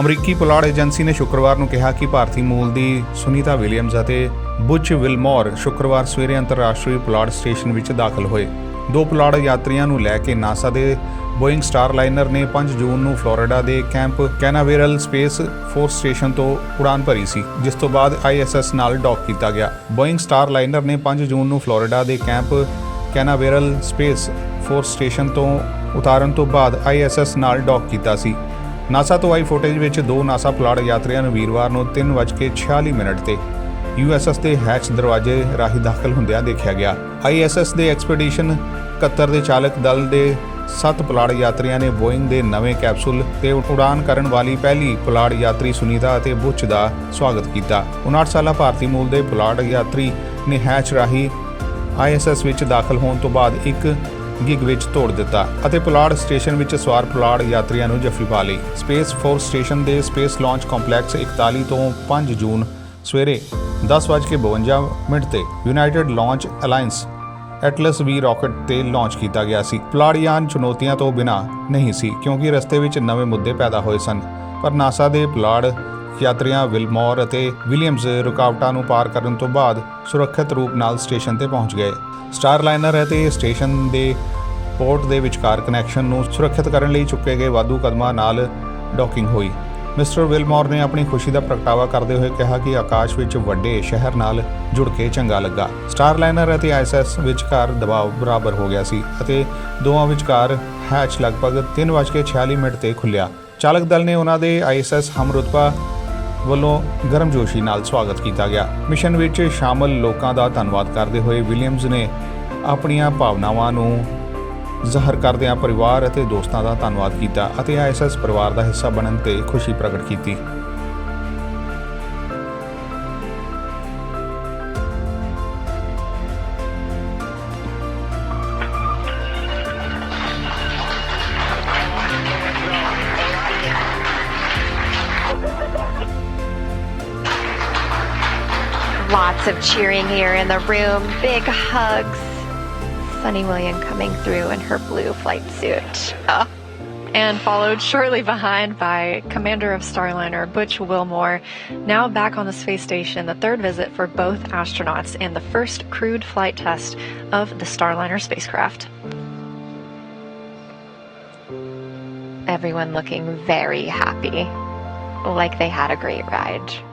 ਅਮਰੀਕੀ ਪੁਲਾੜ ਏਜੰਸੀ ਨੇ ਸ਼ੁੱਕਰਵਾਰ ਨੂੰ ਕਿਹਾ ਕਿ ਭਾਰਤੀ ਮੂਲ ਦੀ ਸੁਨੀਤਾ ਵਿਲੀਅਮਸ ਅਤੇ ਬੁਚ ਵਿਲਮੋਰ ਸ਼ੁੱਕਰਵਾਰ ਸਵੇਰੇ ਅੰਤਰਰਾਸ਼ਟਰੀ ਪੁਲਾੜ ਸਟੇਸ਼ਨ ਵਿੱਚ ਦਾਖਲ ਹੋਏ। ਦੋ ਪੁਲਾੜ ਯਾਤਰੀਆਂ ਨੂੰ ਲੈ ਕੇ ਨਾਸਾ ਦੇ ਬੋਇੰਗ ਸਟਾਰਲਾਈਨਰ ਨੇ 5 ਜੂਨ ਨੂੰ ਫਲੋਰੀਡਾ ਦੇ Cape Canaveral Space Force Station ਤੋਂ ਉਡਾਨ ਭਰੀ ਸੀ, ਜਿਸ ਤੋਂ ਬਾਅਦ ਆਈਐਸਐਸ ਨਾਲ ਡੌਕ ਕੀਤਾ ਗਿਆ। ਬੋਇੰਗ ਸਟਾਰਲਾਈਨਰ ਨੇ 5 ਜੂਨ ਨੂੰ ਫਲੋਰੀਡਾ ਦੇ Cape Canaveral Space Force Station ਤੋਂ ਉਤਾਰਨ ਤੋਂ ਬਾਅਦ ਆਈਐਸਐਸ ਨਾਲ ਡੌਕ ਕੀਤਾ ਸੀ। ਨਾਸਾ ਤੋਂ ਆਈ ਫੁਟੇਜ ਵਿੱਚ ਦੋ ਨਾਸਾ ਪੁਲਾੜ ਯਾਤਰੀਆਂ ਨੂੰ ਵੀਰਵਾਰ ਨੂੰ 3:46 ਮਿੰਟ ਤੇ ਯੂਐਸਐਸ ਦੇ ਹੈਚ ਦਰਵਾਜ਼ੇ ਰਾਹੀਂ ਦਾਖਲ ਹੁੰਦਿਆਂ ਦੇਖਿਆ ਗਿਆ। ਆਈਐਸਐਸ ਦੇ ਐਕਸਪੀਡੀਸ਼ਨ 71 ਦੇ ਚਾਲਕ ਦਲ ਦੇ 7 ਪਲਾੜ ਯਾਤਰੀਆਂ ਨੇ ਬੋਇੰਗ ਦੇ ਨਵੇਂ ਕੈਪਸੂਲ ਤੇ ਉਡਾਨ ਕਰਨ ਵਾਲੀ ਪਹਿਲੀ ਪਲਾੜ ਯਾਤਰੀ ਸੁਨੀਤਾ ਅਤੇ ਬੁੱਚ ਦਾ ਸਵਾਗਤ ਕੀਤਾ। 59 ਸਾਲਾ ਭਾਰਤੀ ਮੂਲ ਦੇ ਪੁਲਾੜ ਯਾਤਰੀ ਨੇ ਹੈਚ ਰਾਹੀਂ ਆਈਐਸਐਸ ਵਿੱਚ ਦਾਖਲ ਹੋਣ ਤੋਂ ਬਾਅਦ ਇੱਕ ਗਿੱਗ ਵਿੱਚ ਤੋੜ ਦਿੱਤਾ ਅਤੇ ਪੁਲਾੜ ਸਟੇਸ਼ਨ ਵਿੱਚ ਸਵਾਰ ਪੁਲਾੜ ਯਾਤਰੀਆਂ ਨੂੰ ਜੱਫੀ ਪਾ ਲਈ। ਸਪੇਸ ਫੋਰਸ ਸਟੇਸ਼ਨ ਦੇ ਸਪੇਸ ਲਾਂਚ ਕੰਪਲੈਕਸ 41 ਤੋਂ 5 ਜੂਨ ਸਵੇਰੇ 10:52 ਮਿੰਟ ਤੇ United Launch Alliance Atlas V rocket ਤੇ ਲਾਂਚ ਕੀਤਾ ਗਿਆ ਸੀ। ਪੁਲਾੜਯਾਨ ਚੁਣੌਤੀਆਂ ਤੋਂ ਬਿਨਾ ਨਹੀਂ ਸੀ, ਕਿਉਂਕਿ ਰਸਤੇ ਵਿੱਚ ਨਵੇਂ ਮੁੱਦੇ ਪੈਦਾ ਹੋਏ ਸਨ। ਪਰ ਨਾਸਾ ਦੇ ਪਲਾੜ ਯਾਤਰੀਆਂ ਵਿਲਮੋਰ ਅਤੇ ਵਿਲੀਅਮਸ ਰੁਕਾਵਟਾਂ ਨੂੰ ਪਾਰ ਕਰਨ ਤੋਂ ਬਾਅਦ ਸੁਰੱਖਿਅਤ ਰੂਪ ਨਾਲ ਸਟੇਸ਼ਨ ਤੇ ਪਹੁੰਚ ਗਏ। ਸਟਾਰਲਾਈਨਰ ਅਤੇ ਸਟੇਸ਼ਨ ਦੇ ਪੋਰਟ ਦੇ ਵਿਚਕਾਰ ਕਨੈਕਸ਼ਨ ਨੂੰ ਸੁਰੱਖਿਅਤ ਕਰਨ ਲਈ ਚੁੱਕੇ ਗਏ ਵਾਧੂ ਕਦਮਾਂ ਨਾਲ ਡੌਕਿੰਗ ਹੋਈ। ਮਿਸਟਰ ਵਿਲਮੋਰ ਨੇ ਆਪਣੀ ਖੁਸ਼ੀ ਦਾ ਪ੍ਰਗਟਾਵਾ ਕਰਦੇ ਹੋਏ ਕਿਹਾ ਕਿ ਆਕਾਸ਼ ਵਿੱਚ ਵੱਡੇ ਸ਼ਹਿਰ ਨਾਲ ਜੁੜ ਕੇ ਚੰਗਾ ਲੱਗਾ। ਸਟਾਰਲਾਈਨਰ ਅਤੇ ਆਈਐਸਐਸ ਵਿਚਕਾਰ ਦਬਾਅ ਬਰਾਬਰ ਹੋ ਗਿਆ ਸੀ ਅਤੇ ਦੋਵਾਂ ਵਿਚਕਾਰ ਹੈਚ ਲਗਭਗ 3:46 ਮਿੰਟ ਤੇ ਖੁੱਲਿਆ ਚਾਲਕ ਦਲ ਨੇ ਉਹਨਾਂ ਦੇ ਆਈਐਸਐਸ ਹਮਰੁਤਬਾ ਵੱਲੋਂ ਗਰਮਜੋਸ਼ੀ ਨਾਲ ਸਵਾਗਤ ਕੀਤਾ ਗਿਆ। ਮਿਸ਼ਨ ਵਿੱਚ ਸ਼ਾਮਲ ਲੋਕਾਂ ਦਾ ਧੰਨਵਾਦ ਕਰਦੇ ਹੋਏ ਵਿਲੀਅਮਸ ਨੇ ਆਪਣੀਆਂ ਭਾਵਨਾਵਾਂ ਨੂੰ ਜ਼ਾਹਰ ਕਰਦਿਆਂ ਪਰਿਵਾਰ ਅਤੇ ਦੋਸਤਾਂ ਦਾ ਧੰਨਵਾਦ ਕੀਤਾ ਅਤੇ ਆਈਐਸਐਸ ਪਰਿਵਾਰ ਦਾ ਹਿੱਸਾ ਬਣਨ ਤੇ ਖੁਸ਼ੀ ਪ੍ਰਗਟ ਕੀਤੀ। Lots of cheering here in the room, big hugs. Sunny William coming through in her blue flight suit. Oh, and followed shortly behind by Commander of Starliner Butch Wilmore, now back on the space station, the third visit for both astronauts and the first crewed flight test of the Starliner spacecraft. everyone looking very happy, like they had a great ride.